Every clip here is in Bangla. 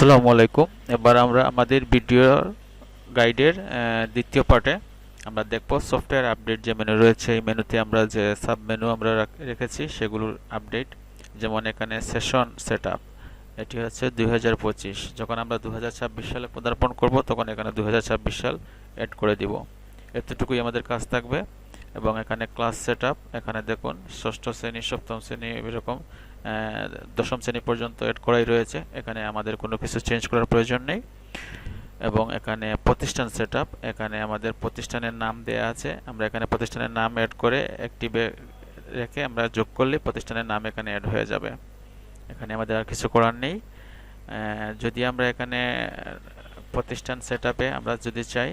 আসসালামু আলাইকুম। এবার আমরা আমাদের ভিডিও গাইডের দ্বিতীয় পার্টে আমরা দেখব সফটওয়্যার আপডেট যে মেনু রয়েছে। এই মেনুতে আমরা যে সাব মেনু আমরা রেখেছি, সেগুলোর আপডেট। যেমন এখানে সেশন সেটআপ এটি হচ্ছে দুই হাজার পঁচিশ। যখন আমরা দু হাজার ছাব্বিশ সালে পদার্পণ করব, তখন এখানে দু হাজার ছাব্বিশ সাল অ্যাড করে দিব। এতটুকুই আমাদের কাজ থাকবে। এবং এখানে ক্লাস সেটআপ এখানে দেখুন, ষষ্ঠ শ্রেণি, সপ্তম শ্রেণি, এরকম দশম শ্রেণি পর্যন্ত এড করাই রয়েছে। এখানে আমাদের কোনো কিছু চেঞ্জ করার প্রয়োজন নেই। এবং এখানে প্রতিষ্ঠান সেটআপ এখানে আমাদের প্রতিষ্ঠানের নাম দেয়া আছে। আমরা এখানে প্রতিষ্ঠানের নাম অ্যাড করে অ্যাক্টিভে রেখে আমরা যোগ করলে প্রতিষ্ঠানের নাম এখানে অ্যাড হয়ে যাবে। এখানে আমাদের আর কিছু করার নেই। যদি আমরা এখানে প্রতিষ্ঠান সেটআপে আমরা যদি চাই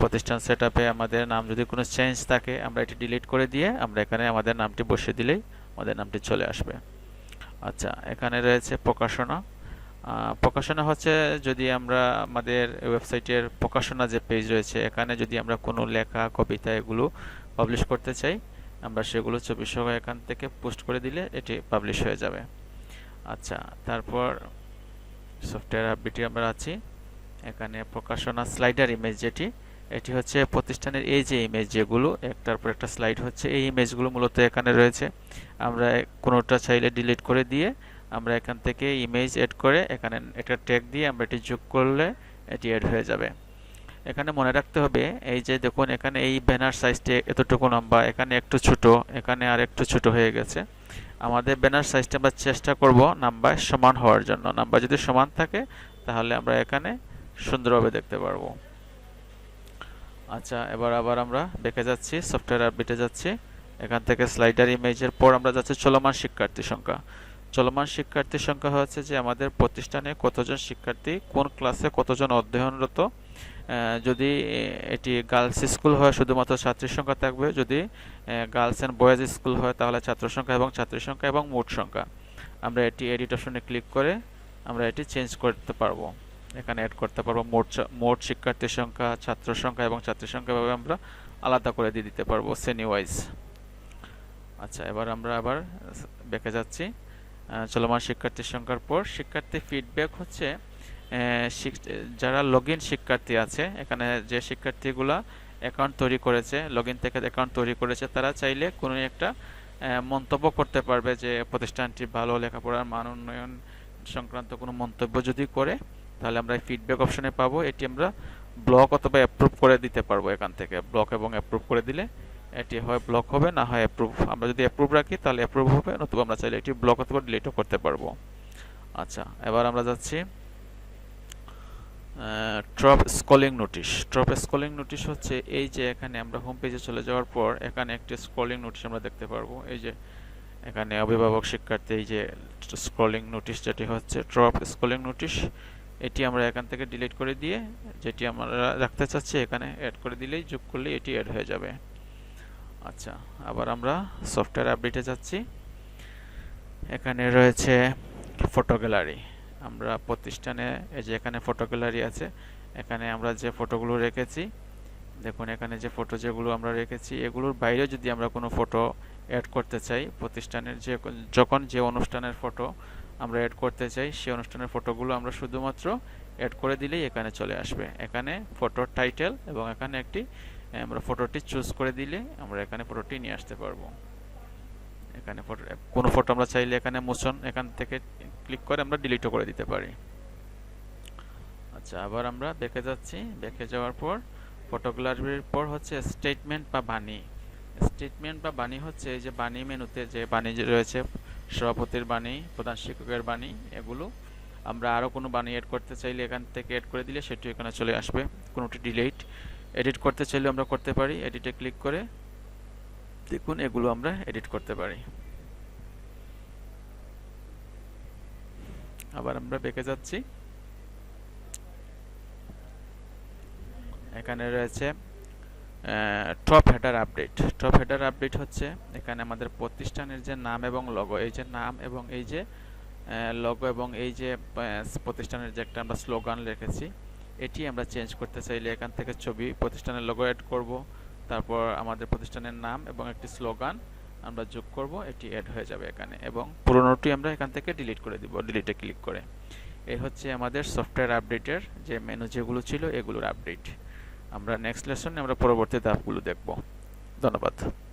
প্রতিষ্ঠান সেটআপে আমাদের নাম যদি কোনো চেঞ্জ থাকে, আমরা এটি ডিলিট করে দিয়ে আমরা এখানে আমাদের নামটি বসিয়ে দিলেই আমাদের নামটি চলে আসবে। আচ্ছা এখানে রয়েছে প্রকাশনা। প্রকাশনা হচ্ছে যদি আমরা আমাদের ওয়েবসাইটের প্রকাশনা যে পেজ রয়েছে, এখানে যদি আমরা কোনো লেখা, কবিতা এগুলো পাবলিশ করতে চাই, আমরা সেগুলো চব্বিশ এখান থেকে পোস্ট করে দিলে এটি পাবলিশ হয়ে যাবে। আচ্ছা তারপর সফটওয়্যার আপডেটে আমরা আছি। এখানে প্রকাশনা স্লাইডার ইমেজ যেটি এটি হচ্ছে প্রতিষ্ঠানের এই যে ইমেজ যেগুলো, একটার পর একটা স্লাইড হচ্ছে, এই ইমেজগুলো মূলত এখানে রয়েছে। আমরা কোনোটা চাইলে ডিলিট করে দিয়ে আমরা এখান থেকে ইমেজ এড করে এখানে একটা ট্যাগ দিয়ে আমরা এটি যোগ করলে এটি এড হয়ে যাবে। এখানে মনে রাখতে হবে, এই যে দেখুন, এখানে এই ব্যানার সাইজটি এতটুকু লম্বা, এখানে একটু ছোট, এখানে আর একটু ছোট হয়ে গেছে। আমাদের ব্যানার সাইজটা আমরা চেষ্টা করব নাম্বার সমান হওয়ার জন্য। নাম্বার যদি সমান থাকে, তাহলে আমরা এখানে সুন্দরভাবে দেখতে পারব। আচ্ছা এবার আবার আমরা দেখে যাচ্ছি সফটওয়্যার আপডেটে যাচ্ছি। এখান থেকে স্লাইডার ইমেজের পর আমরা যাচ্ছি চলমান শিক্ষার্থী সংখ্যা। চলমান শিক্ষার্থীর সংখ্যা হচ্ছে যে আমাদের প্রতিষ্ঠানে কতজন শিক্ষার্থী, কোন ক্লাসে কতজন অধ্যয়নরত। যদি এটি গার্লস স্কুল হয়, শুধুমাত্র ছাত্রীর সংখ্যা থাকবে। যদি গার্লস অ্যান্ড বয়েজ স্কুল হয়, তাহলে ছাত্র সংখ্যা এবং ছাত্রীর সংখ্যা এবং মোট সংখ্যা। আমরা এটি এডিট অপশনে ক্লিক করে আমরা এটি চেঞ্জ করতে পারব। এখানে অ্যাড করতে পারব। মোট মোট শিক্ষার্থীর সংখ্যা, ছাত্র সংখ্যা এবং ছাত্রী সংখ্যা ভাবে আমরা আলাদা করে দিয়ে দিতে পারব শ্রেণি ওয়াইজ আচ্ছা এবার আমরা আবার দেখে যাচ্ছি। চলমান শিক্ষার্থীর সংখ্যার পর শিক্ষার্থী ফিডব্যাক হচ্ছে যারা লগ শিক্ষার্থী আছে, এখানে যে শিক্ষার্থীগুলা অ্যাকাউন্ট তৈরি করেছে লগ থেকে অ্যাকাউন্ট তৈরি করেছে, তারা চাইলে কোনো একটা মন্তব্য করতে পারবে যে, প্রতিষ্ঠানটি ভালো লেখাপড়ার মান উন্নয়ন সংক্রান্ত কোনো মন্তব্য যদি করে তাহলে আমরা ফিডব্যাক অপশনে পাবো। এটি আমরা ব্লক অথবা অ্যাপ্রুভ করে দিতে পারব এখান থেকে। ব্লক এবং অ্যাপ্রুভ করে দিলে এটি হয় ব্লক হবে, না হয় অ্যাপ্রুভ আমরা যদি অ্যাপ্রুভ রাখি, তাহলে অ্যাপ্রুভ হবে, নতুবা আমরা চাইলে এটি ব্লক অথবা ডিলিটও করতে পারব। আচ্ছা এবার আমরা যাচ্ছি drop scrolling notice drop scrolling notice হচ্ছে এই যে এখানে আমরা হোম পেজে চলে যাওয়ার পর এখানে একটি স্ক্রলিং নোটিশ আমরা দেখতে পারব। এই যে এখানে অভিভাবক শিক্ষার্থী, এই যে স্কলিং নোটিশ যেটি হচ্ছে ট্রপ স্কলিং নোটিশ এটি আমরা এখান থেকে ডিলিট করে দিয়ে যেটি আমরা রাখতে চাচ্ছি এখানে অ্যাড করে দিলেই যোগ করলে এটি অ্যাড হয়ে যাবে। আচ্ছা আবার আমরা সফটওয়্যার আপডেটে যাচ্ছি। এখানে রয়েছে ফটো গ্যালারি আমরা প্রতিষ্ঠানে এই যে এখানে ফটো গ্যালারি আছে, এখানে আমরা যে ফটোগুলো রেখেছি, দেখুন এখানে যে ফটো যেগুলো আমরা রেখেছি, এগুলোর বাইরে যদি আমরা কোনো ফটো অ্যাড করতে চাই, প্রতিষ্ঠানের যে যখন যে অনুষ্ঠানের ফটো আমরা অ্যাড করতে চাই, সেই অনুষ্ঠানের ফটোগুলো আমরা শুধুমাত্র অ্যাড করে দিলেই এখানে চলে আসবে। এখানে ফটোর টাইটেল এবং এখানে একটি আমরা ফটোটি চুজ করে দিলে আমরা এখানে ফটোটি নিয়ে আসতে পারব। এখানে ফটো কোনো ফটো আমরা চাইলে এখানে মোশন এখান থেকে ক্লিক করে আমরা ডিলিটও করে দিতে পারি। আচ্ছা আবার আমরা দেখে যাচ্ছি। দেখে যাওয়ার পর ফটোগ্রাফির পর হচ্ছে স্টেটমেন্ট বা বাণী। স্টেটমেন্ট বা বাণী হচ্ছে এই যে বাণী মেনুতে যে বাণী রয়েছে সভাপতির বাণী, প্রধান শিক্ষকের বাণী, এগুলো আমরা আরও কোনো বাণী এড করতে চাইলে এখান থেকে এড করে দিলে সেটি এখানে চলে আসবে। কোনোটি ডিলিট এডিট করতে চাইলে আমরা করতে পারি। এডিটে ক্লিক করে দেখুন, এগুলো আমরা এডিট করতে পারি। আবার আমরা বেঁকে যাচ্ছি। এখানে রয়েছে top header update top header update হচ্ছে এখানে আমাদের প্রতিষ্ঠানের যে নাম এবং লগো এই যে নাম এবং এই যে লগো এবং এই যে প্রতিষ্ঠানের যে একটা আমরা স্লোগান রেখেছি, এটি আমরা চেঞ্জ করতে চাইলে এখান থেকে ছবি প্রতিষ্ঠানের লগো অ্যাড করব, তারপর আমাদের প্রতিষ্ঠানের নাম এবং একটি স্লোগান আমরা যোগ করব, এটি অ্যাড হয়ে যাবে এখানে এবং পুরোনোটি আমরা এখান থেকে ডিলিট করে দিব ডিলিটে ক্লিক করে। এই হচ্ছে আমাদের সফটওয়্যার আপডেটের যে মেনু যেগুলো ছিল, এগুলোর আপডেট আমরা নেক্সট লেসনে আমরা পরবর্তী ধাপগুলো দেখব। ধন্যবাদ।